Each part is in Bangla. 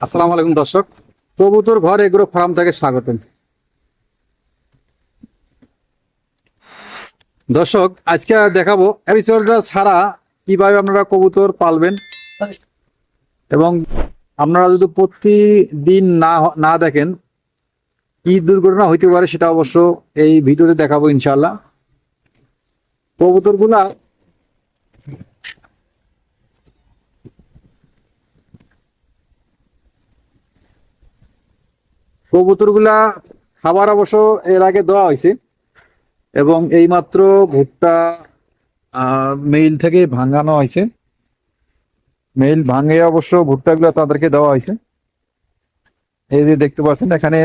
আসসালামু আলাইকুম দর্শক। কবুতর ঘর এগ্রো ফার্ম থেকে স্বাগতম। দর্শক, আজকে দেখাবো পরিচর্যা ছাড়া কীভাবে আপনারা কবুতর পালবেন এবং আপনারা যদি প্রতিদিন না না দেখেন কি দুর্ঘটনা হইতে পারে সেটা অবশ্য এই ভিডিওতে দেখাবো ইনশাল্লাহ কবুতরগুলা কবুতরগুলা খাবার অবশ্য এর আগে দেওয়া হয়েছে। এবং এইমাত্র ভুট্টা মেইল থেকে ভাঙানো হয়েছে। মেইল ভাঙে অবশ্য ভুট্টাগুলো তাদেরকে দেওয়া হয়েছে। এই যে দেখতে পাচ্ছেন এখানে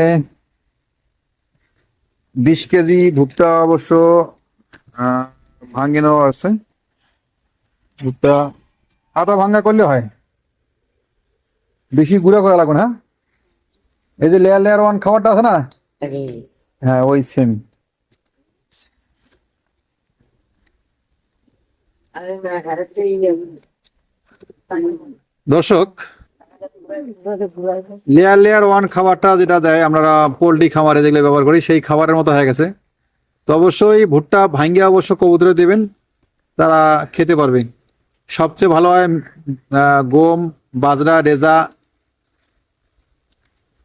বিশ কেজি ভুট্টা অবশ্য ভাঙে নেওয়া আছে ভুট্টা আদা ভাঙ্গা করলে হয়। বেশি গুঁড়া করা লাগবে না? এই যে লেয়ার লেয়ার ওয়ান খাবারটা আছে না? হ্যাঁ ওই সেম দর্শক লেয়ার লেয়ার ওয়ান খাবারটা যেটা দেয় আমরা পোল্ট্রি খামারে যেগুলো ব্যবহার করি সেই খাবারের মতো হয়ে গেছে। তো অবশ্যই ভুট্টা ভাঙ্গে অবশ্য কবুতরে দেবেন তারা খেতে পারবে। সবচেয়ে ভালো হয় গম বাজরা রেজা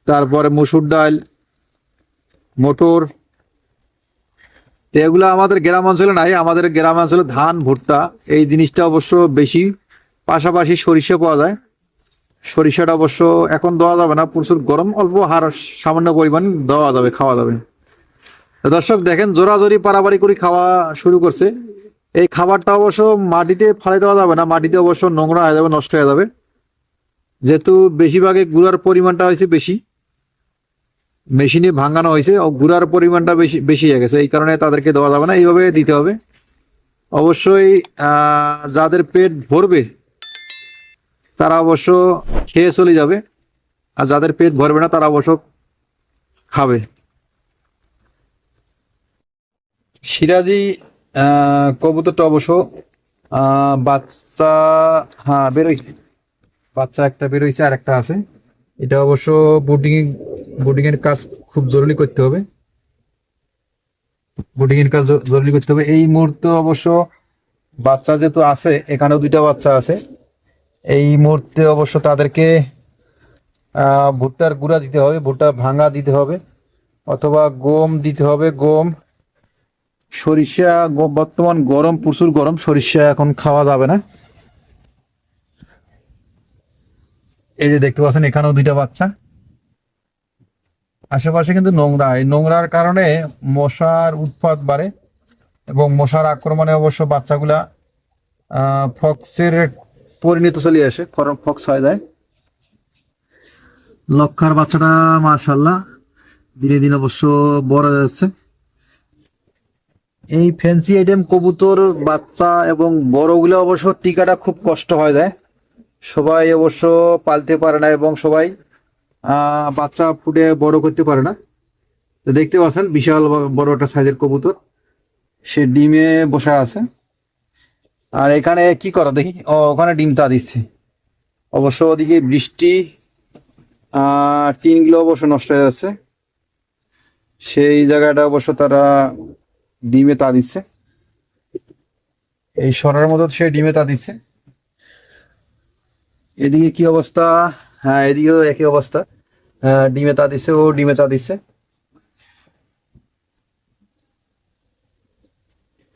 তারপরে মুসুর ডাল, মোটর। এগুলো আমাদের গ্রাম অঞ্চলে নাই, আমাদের গ্রাম অঞ্চলে ধান, ভুট্টা, এই জিনিসটা অবশ্য বেশি। পাশাপাশি সরিষা পাওয়া যায়। সরিষাটা অবশ্য এখন দেওয়া যাবে না, প্রচুর গরম, অল্প হার সামান্য পরিমাণ দেওয়া যাবে, খাওয়া যাবে। দর্শক, দেখেন জোরাজোরি পারাবারি করে খাওয়া শুরু করছে। এই খাবারটা অবশ্য মাটিতে ফালে দেওয়া যাবে না, মাটিতে অবশ্য নোংরা হয়ে যাবে, নষ্ট হয়ে যাবে। যেহেতু বেশিরভাগে গুঁড়ার পরিমাণটা হয়েছে বেশি। মেশিনে ভাঙানো হয়েছে, ও গুঁড়ার পরিমাণটা বেশি বেশি হয়ে গেছে, এই কারণে তাদেরকে দেওয়া যাবে না, এইভাবে দিতে হবে। অবশ্যই যাদের পেট ভরবে, তারা অবশ্য খেয়ে চলে যাবে, আর যাদের পেট ভরবে না, তারা অবশ্য খাবে। সিরাজি কবুতরটা অবশ্য বাচ্চা হ্যাঁ বেরোইছে বাচ্চা একটা বেরোইছে আর একটা আছে। এটা অবশ্য বুডিং বুডিং এর কাজ খুব জরুরি করতে হবে। বুডিং এর কাজ জরুরি করতে হবে। এই মুহূর্তে অবশ্য বাচ্চা যেহেতু আছে, এখানেও দুইটা বাচ্চা আছে, এই মুহূর্তে অবশ্য তাদেরকে ভুট্টার গুঁড়া দিতে হবে, ভুট্টা ভাঙা দিতে হবে, অথবা গম দিতে হবে। গম, সরিষা বর্তমান গরম, প্রচুর গরম, সরিষা এখন খাওয়া যাবে না। এই যে দেখতে পাচ্ছেন, এখানেও দুইটা বাচ্চা। আশেপাশে কিন্তু নোংরা। এই নোংরার কারণে মশার উৎপাত বাড়ে এবং মশার আক্রমণে অবশ্য বাচ্চাগুলা ফক্সের পরিণত চলে আসে ফক্স হয়ে যায়। লক্ষার বাচ্চাটা মার্শাল্লাহ দিনে দিন অবশ্য বড় যাচ্ছে। এই ফ্যান্সি আইটেম কবুতর, বাচ্চা এবং বড়গুলো অবশ্য টিকাটা খুব কষ্ট হয়ে যায়। সবাই অবশ্য পালতে পারে না এবং সবাই বাচ্চা ফুটে বড় করতে পারে না। তো দেখতে পাচ্ছেন, বিশাল বড় একটা সাইজের কবুতর। সে ডিমে বসে আছে। আর এখানে কি করা? দেখি, ও, ওখানে ডিম তা দিচ্ছে। অবশ্য ওদিকে বৃষ্টি টিনগুলো অবশ্য নষ্ট হয়ে যাচ্ছে। সেই জায়গাটা অবশ্য তারা ডিমে তা দিচ্ছে। এই সরার মতো সে ডিমে তা দিচ্ছে। এদিকে কি অবস্থা? হ্যাঁ এদিকেও একই অবস্থা। ডিমে তা দিচ্ছে ও ডিমে তা দিচ্ছে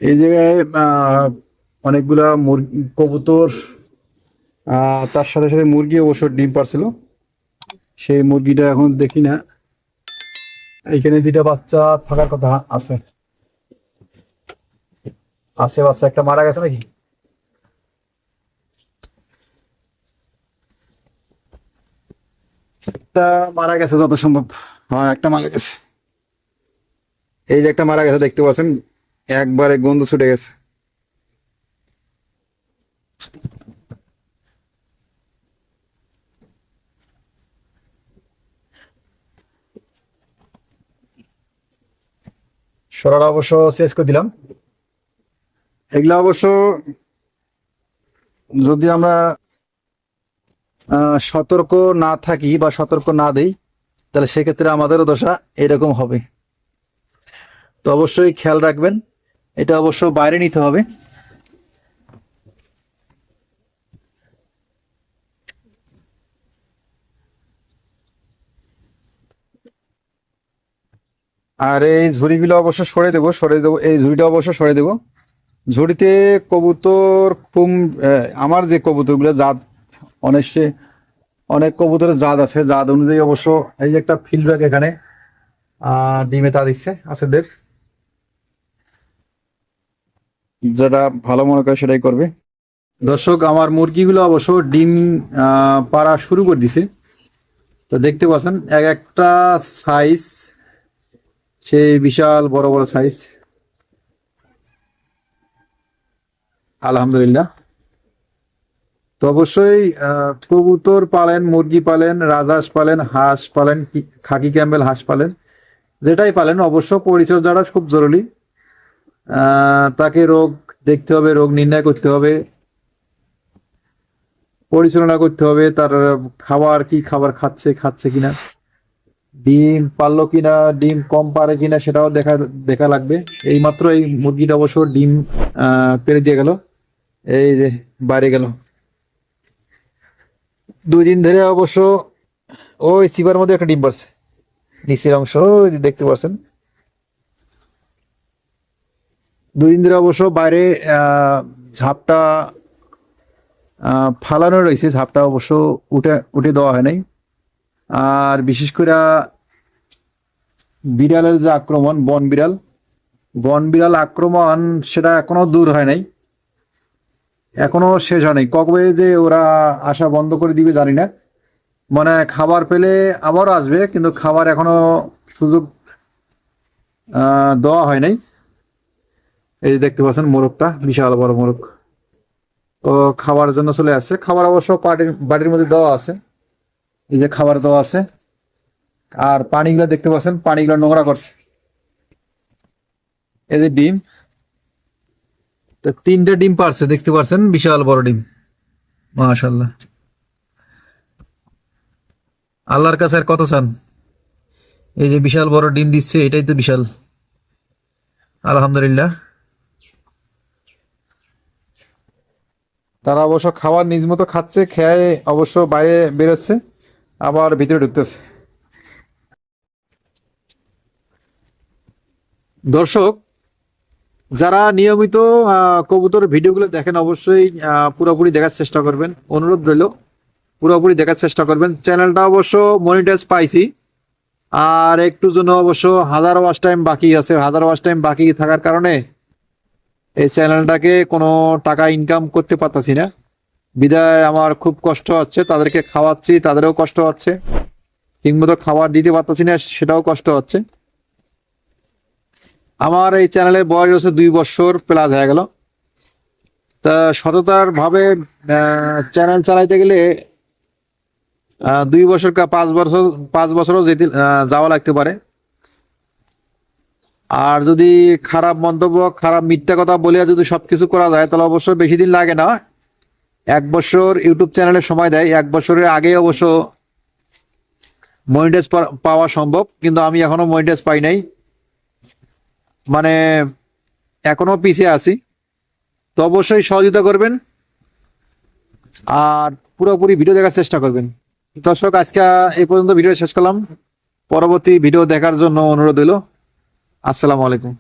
এই জায়গায় অনেকগুলা মুরগি, কবুতর তার সাথে সাথে মুরগি অবশ্য ডিম পারছিল। সেই মুরগিটা এখন দেখি না। এইখানে দুইটা বাচ্চা থাকার কথা আছে। আছে বাচ্চা, একটা মারা গেছে নাকি? একটা মারা গেছে যত সম্ভব। হ্যাঁ একটা মারা গেছে। এই যে একটা মারা গেছে, দেখতে পাচ্ছেন? একবারে গন্ধ ছুটে গেছে। সরাটা অবশ্য শেষ করে দিলাম। এগুলা অবশ্য যদি আমরা সতর্ক না থাকি বা সতর্ক না দেই, তাহলে সেক্ষেত্রে আমাদেরও দশা এরকম হবে। তো অবশ্যই খেয়াল রাখবেন, এটা অবশ্য বাইরে নিতে হবে। আর এই ঝুড়িগুলো অবশ্য সরে দেবো সরে দেবো, এই ঝুড়িটা অবশ্য সরে দেবো। ঝুড়িতে কবুতর খুব আমার যে কবুতরগুলো জাত অনেক সে- অনেক কবুতরের জাত আছে। জাত অনুযায়ী অবশ্য এই যে একটা ফিল্ডব্যাক এখানে ডিমে তা দিচ্ছে আছে দেখ যেটা ভালো মনে করে সেটাই করবে। দর্শক আমার মুরগিগুলো অবশ্য ডিম পাড়া শুরু করে দিছে। তো দেখতে পাচ্ছেন এক একটা সাইজ সেই বিশাল বড় বড় সাইজ আলহামদুলিল্লাহ। তো অবশ্যই কবুতর পালেন, মুরগি পালেন, রাজহাঁস পালেন, হাঁস পালেন খাকি ক্যাম্বেল, হাঁস পালেন, যেটাই পালেন, অবশ্য পরিচর্যাটা খুব জরুরি। তাকে রোগ দেখতে হবে, রোগ নির্ণয় করতে হবে, পরিচালনা করতে হবে, তার খাবার, কি খাবার খাচ্ছে খাচ্ছে কিনা, ডিম পারল কিনা, ডিম কম পারে কিনা সেটাও দেখা দেখা লাগবে। এই মাত্র এই মুরগিটা অবশ্য ডিম পেরে দিয়ে গেল, এই যে বাইরে গেল। দুই দিন ধরে অবশ্য ওই সিবার মধ্যে একটা ডিম পারছে নিচের অংশ দেখতে পাচ্ছেন দুই দিন ধরে অবশ্য বাইরে ঝাপটা ফালানো রয়েছে। ঝাপটা অবশ্য উঠে উঠে দেওয়া হয় নাই। আর বিশেষ করে বিড়ালের যে আক্রমণ, বন বিড়াল বন বিড়াল আক্রমণ সেটা এখনও দূর হয় নাই। এখনও শেষ হয়নি। কবে যে ওরা আসা বন্ধ করে দিবে জানি না। মানে খাবার পেলে আবারও আসবে, কিন্তু খাবার এখনও সুযোগ দেওয়া হয় নাই। এই যে দেখতে পাচ্ছেন মোরগটা, বিশাল বড় মোরগ। তো খাবার জন্য চলে আসছে। খাবার অবশ্য পাটির বাড়ির মধ্যে দেওয়া আছে। এই যে খাবার দেওয়া আছে। আর পানিগুলো দেখতে পাচ্ছেন, পানিগুলো নোংরা করছে। এই যে ডিম তো তিনটা ডিম পারছে, দেখতে পাচ্ছেন বিশাল বড় ডিম। মাশাল্লাহ আল্লাহর কাছে আর কত চান? এই যে বিশাল বড় ডিম দিচ্ছে, এটাই তো বিশাল। আলহামদুলিল্লাহ। তারা অবশ্য খাবার নিজ মতো খাচ্ছে, খেয়ে অবশ্য বাইরে বেরোচ্ছে, আবার ভিতরে ঢুকতেছে। দর্শক যারা নিয়মিত কবুতর ভিডিওগুলো দেখেন অবশ্যই পুরোপুরি দেখার চেষ্টা করবেন। অনুরোধ রইল, পুরোপুরি দেখার চেষ্টা করবেন। চ্যানেলটা অবশ্য মনিটাইজ পাইছি আর একটু জন্য অবশ্য হাজার ওয়াশ টাইম বাকি আছে। হাজার ওয়াশ টাইম বাকি থাকার কারণে এই চ্যানেলটাকে কোনো টাকা ইনকাম করতে পারতাছি না। বিদায়, আমার খুব কষ্ট হচ্ছে, তাদেরকে খাওয়াচ্ছি, তাদেরও কষ্ট হচ্ছে। ঠিকমতো খাবার দিতে পারতাছি না, সেটাও কষ্ট হচ্ছে। আমার এই চ্যানেলের বয়স হচ্ছে দুই বছর প্লাস হয়ে গেল। তা সততার ভাবে চ্যানেল চালাইতে গেলে দুই বছর কা পাঁচ বছর, পাঁচ বছরও যেতে যাওয়া লাগতে পারে। আর যদি খারাপ মন্তব্য, খারাপ মিথ্যা কথা বলিয়া যদি সব কিছু করা যায়, তাহলে অবশ্য বেশি দিন লাগে না। এক বছর ইউটিউব চ্যানেলে সময় দেয়, এক বছরের আগে অবশ্য মনিটাইজ পাওয়া সম্ভব। কিন্তু আমি এখনও মনিটাইজ পাই নাই। মানে এখনও পিছিয়ে আছি। তো অবশ্যই সহযোগিতা করবেন আর পুরোপুরি ভিডিও দেখার চেষ্টা করবেন। দর্শক, আজকে এই পর্যন্ত ভিডিও শেষ করলাম। পরবর্তী ভিডিও দেখার জন্য অনুরোধ হইল আসসালামু আলাইকুম।